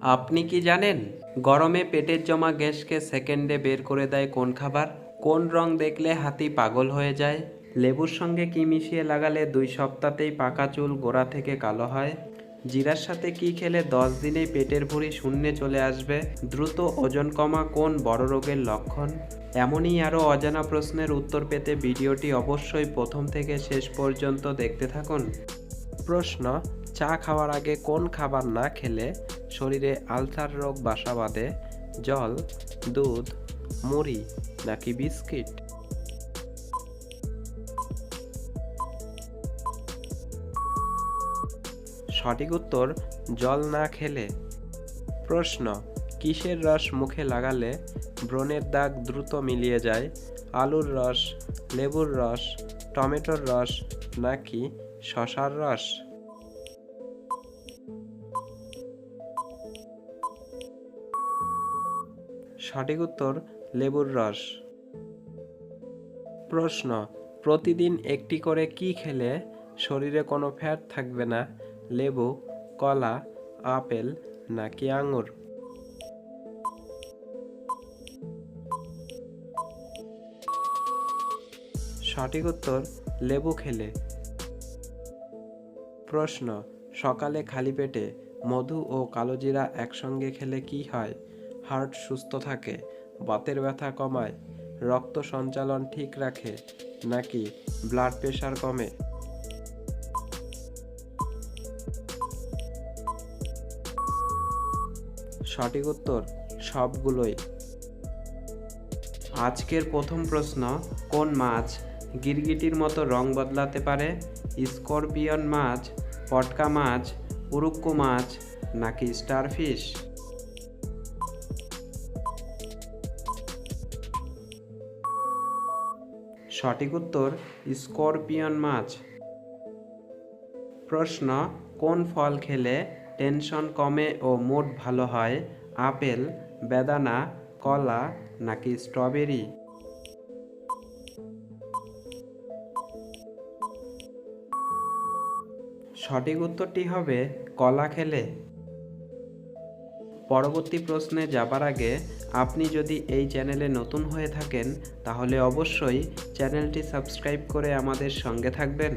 আপনি কি জানেন গরমে পেটের জমা গ্যাসকে সেকেন্ডে বের করে দেয় কোন খাবার? কোন রং দেখলে হাতি পাগল হয়ে যায়? লেবুর সঙ্গে কি মিশিয়ে লাগালে দুই সপ্তাহতেই পাকা চুল গোড়া থেকে কালো হয়? জিরার সাথে কি খেলে দশ দিনেই পেটের ভুঁড়ি শূন্যে চলে আসবে? দ্রুত ওজন কমা কোন বড় রোগের লক্ষণ? এমনই আরও অজানা প্রশ্নের উত্তর পেতে ভিডিওটি অবশ্যই প্রথম থেকে শেষ পর্যন্ত দেখতে থাকুন। প্রশ্ন চা খাওয়ার আগে কোন খাবার না খেলে শরীরে আলসার রোগ, বাসা বাঁধে, জল, দুধ, মুড়ি নাকি বিস্কিট? সঠিক উত্তর, জল না খেলে। প্রশ্ন, কিসের রস মুখে লাগালে ব্রণের দাগ দ্রুত মিলিয়ে যায়? আলুর রস, লেবুর রস, টমেটোর রস নাকি শশার রস? সঠিক উত্তর লেবুর রস। প্রশ্ন, প্রতিদিন একটি করে কি খেলে শরীরে কোনো ফ্যাট থাকবে না? লেবু, কলা, আপেল নাকি আঙুর? সঠিক উত্তর, লেবু খেলে। প্রশ্ন, সকালে খালি পেটে মধু ও কালোজিরা একসঙ্গে খেলে কি হয়? হার্ট সুস্থ থাকে, বাতের ব্যথা কমায়, রক্ত সঞ্চালন ঠিক রাখে, নাকি ব্লাড প্রেশার কমে? সঠিক উত্তর, সবগুলোই। আজকের প্রথম প্রশ্ন, কোন মাছ গিরগিটির মতো রং বদলাতে পারে? স্করপিয়ন মাছ, পটকা মাছ, উরুক্কু মাছ, নাকি স্টারফিশ? সঠিক উত্তর, স্করপিয়ন মাছ। প্রশ্ন, কোন ফল খেলে টেনশন কমে ও মুড ভালো হয়, আপেল, বেদানা, কলা নাকি স্ট্রবেরি? সঠিক উত্তরটি হবে কলা খেলে। পরবর্তী প্রশ্নে যাবার আগে আপনি যদি এই চ্যানেলে নতুন হয়ে থাকেন, তাহলে অবশ্যই চ্যানেলটি সাবস্ক্রাইব করে আমাদের সঙ্গে থাকবেন।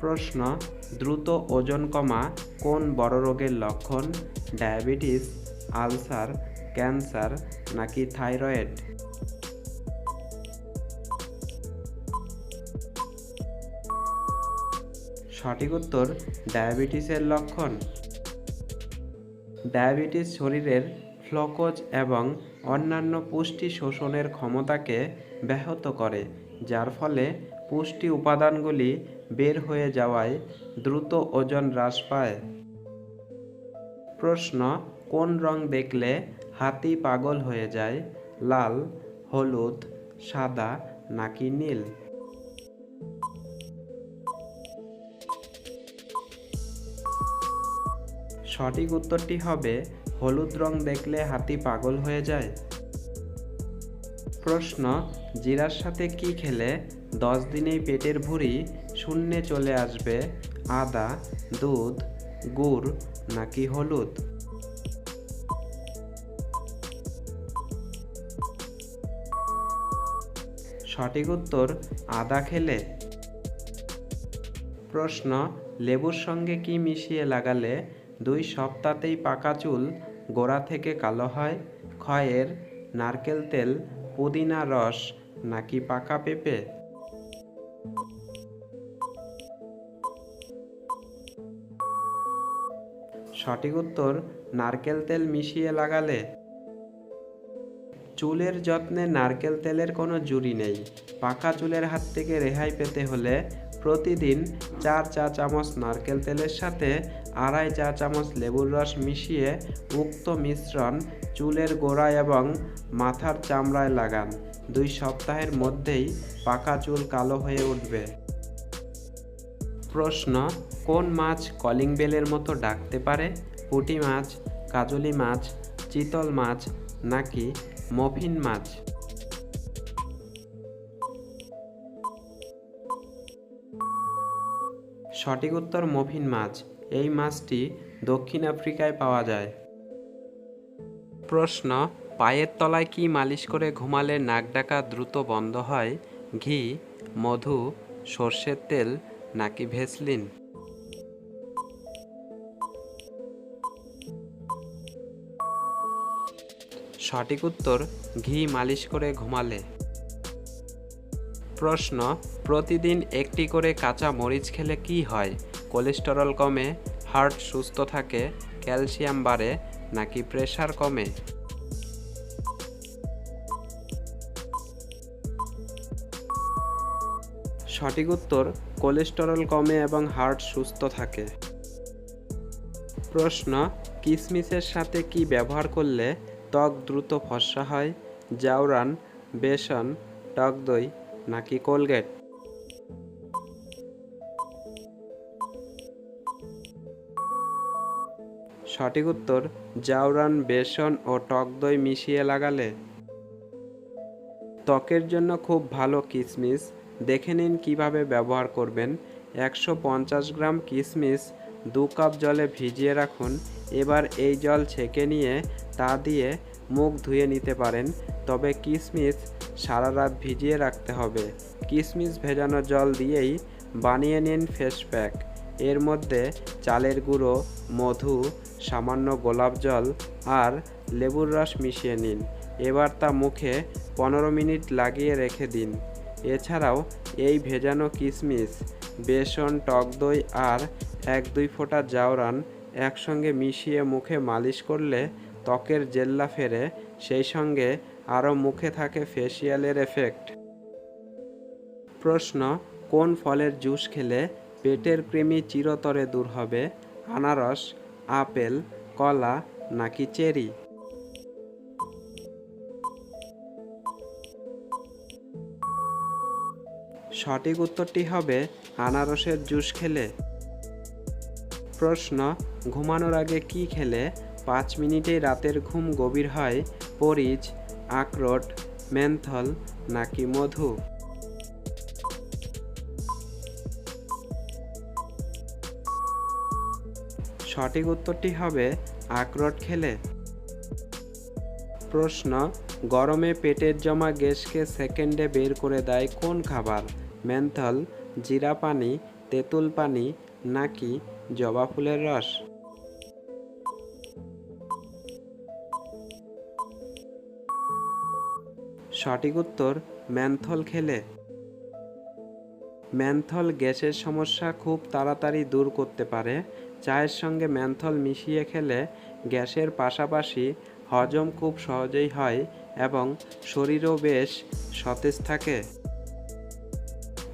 প্রশ্ন, দ্রুত ওজন কমা কোন বড় রোগের লক্ষণ? ডায়াবেটিস, আলসার, ক্যান্সার নাকি থাইরয়েড? সঠিক উত্তর, ডায়াবেটিসের লক্ষণ। ডায়াবেটিস শরীরের ফ্লকোজ এবং অন্যান্য পুষ্টি শোষণের ক্ষমতাকে ব্যাহত করে, যার ফলে পুষ্টি উপাদানগুলি বের হয়ে যাওয়ায় দ্রুত ওজন হ্রাস পায়। প্রশ্ন, কোন রং দেখলে হাতি পাগল হয়ে যায়? লাল, হলুদ, সাদা নাকি নীল? সঠিক উত্তরটি হবে, হলুদ রং দেখলে হাতি পাগল হয়ে যায়। প্রশ্ন, জিরার সাথে কি খেলে? দশ দিনেই পেটের ভুঁড়ি শূন্যে চলে আসবে, আদা, দুধ, গুড় নাকি হলুদ? সঠিক উত্তর, আদা খেলে। প্রশ্ন, লেবুর সঙ্গে কি মিশিয়ে লাগালে দুই সপ্তাহতেই পাকা চুল গোড়া থেকে কালো হয়, ক্ষয়ের নারকেল তেল, পুদিনা রস নাকি পাকা পেঁপে? সঠিক উত্তর, নারকেল তেল মিশিয়ে লাগালে। চুলের যত্নে নারকেল তেলের কোনো জুড়ি নেই। পাকা চুলের হাত থেকে রেহাই পেতে হলে প্রতিদিন চার চা চামচ নারকেল তেলের সাথে আড়াই চা চামচ লেবুর রস মিশিয়ে উক্ত মিশ্রণ চুলের গোড়া এবং মাথার চামড়ায় লাগান। দুই সপ্তাহের মধ্যেই পাকা চুল কালো হয়ে উঠবে। প্রশ্ন, কোন মাছ কলিং বেলের মতো ডাকতে পারে? পুঁটি মাছ, কাজলি মাছ, চিতল মাছ নাকি মফিন মাছ? সঠিক উত্তর মফিন মাছ। এই মাছটি দক্ষিণ আফ্রিকায় পাওয়া যায়। প্রশ্ন, পায়ের তলায় কি মালিশ করে ঘুমালে নাক ডাকা দ্রুত বন্ধ হয়? ঘি, মধু, সর্ষের তেল নাকি ভেসলিন? সঠিক উত্তর, ঘি মালিশ করে ঘুমালে। প্রশ্ন, প্রতিদিন একটি করে কাঁচা মরিচ খেলে কি হয়? কোলেস্টেরল কমে হার্ট সুস্থ থাকে, ক্যালসিয়াম বাড়ে নাকি প্রেশার কমে? সঠিক উত্তর, কোলেস্টেরল কমে এবং হার্ট সুস্থ থাকে। প্রশ্ন, কিসমিসের সাথে কি ব্যবহার করলে ত্বক দ্রুত ফর্সা হয়? জাউরান, বেসন, টক দই নাকি কোলগেট? সঠিক উত্তর জাউরান বেসন ও টক দই মিশিয়ে লাগালে। ত্বকের জন্য খুব ভালো কিশমিশ দেখে নিন কীভাবে ব্যবহার করবেন। একশো পঞ্চাশ গ্রাম কিশমিশ দু কাপ জলে ভিজিয়ে রাখুন। এবার এই জল ছেঁকে নিয়ে তা দিয়ে মুখ ধুয়ে নিতে পারেন। তবে কিশমিশ সারা রাত ভিজিয়ে রাখতে হবে। কিশমিশ ভেজানো জল দিয়েই বানিয়ে নিন ফেস প্যাক। এর মধ্যে চালের গুঁড়ো, মধু, সামান্য গোলাপ জল আর লেবুর রস মিশিয়ে নিন। এবার তা মুখে পনেরো মিনিট লাগিয়ে রেখে দিন। এছাড়াও এই ভেজানো কিশমিশ বেসন, টক দই আর এক দুই ফোঁটা জাওরান একসঙ্গে মিশিয়ে মুখে মালিশ করলে ত্বকের জেল্লা ফেরে, সেই সঙ্গে আরও মুখে থাকে ফেসিয়ালের এফেক্ট প্রশ্ন, কোন ফলের জুস খেলে পেটের কৃমি চিরতরে দূর হবে, আনারস, আপেল, কলা নাকি চেরি? সঠিক উত্তরটি হবে আনারসের জুস খেলে। প্রশ্ন, ঘুমানোর আগে কি খেলে? পাঁচ মিনিটেই রাতের ঘুম গভীর হয় পরিজ আখরোট, মেন্থল নাকি মধু? সঠিক উত্তরটি হবে আখরোট খেলে। প্রশ্ন, গরমে পেটের জমা গ্যাসকে সেকেন্ডে বের করে দেয় কোন খাবার? মেন্থল, জিরা পানি, তেঁতুল পানি নাকি জবা ফুলের রস? সঠিক উত্তর ম্যান্থল খেলে। ম্যান্থল গ্যাসের সমস্যা খুব তাড়াতাড়ি দূর করতে পারে চায়ের সঙ্গে ম্যান্থল মিশিয়ে খেলে গ্যাসের পাশাপাশি হজম খুব সহজেই হয় এবং শরীরও বেশ সতেজ থাকে।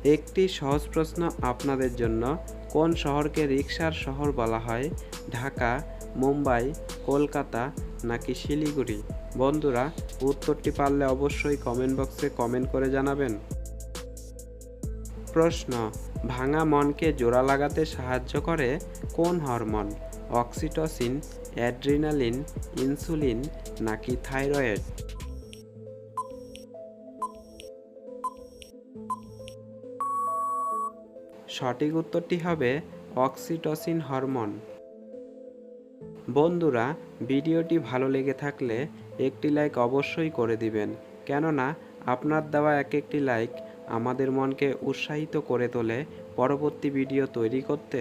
একটি সহজ প্রশ্ন আপনাদের জন্য, কোন শহরকে রিক্সার শহর বলা হয়? ঢাকা, মুম্বাই, কলকাতা নাকি শিলিগুড়ি? বন্ধুরা, উত্তরটি পারলে অবশ্যই কমেন্ট বক্সে কমেন্ট করে জানাবেন। প্রশ্ন, ভাঙা মনকে জোড়া লাগাতে সাহায্য করে কোন হরমোন? অক্সিটোসিন, অ্যাড্রিনালিন, ইনসুলিন নাকি থাইরয়েড? সঠিক উত্তরটি হবে অক্সিটোসিন হরমোন। বন্ধুরা, ভিডিওটি ভালো লেগে থাকলে একটি লাইক অবশ্যই করে দিবেন। কেননা, আপনার দেওয়া এক একটি লাইক আমাদের মনকে উৎসাহিত করে তোলে। পরবর্তী ভিডিও তৈরি করতে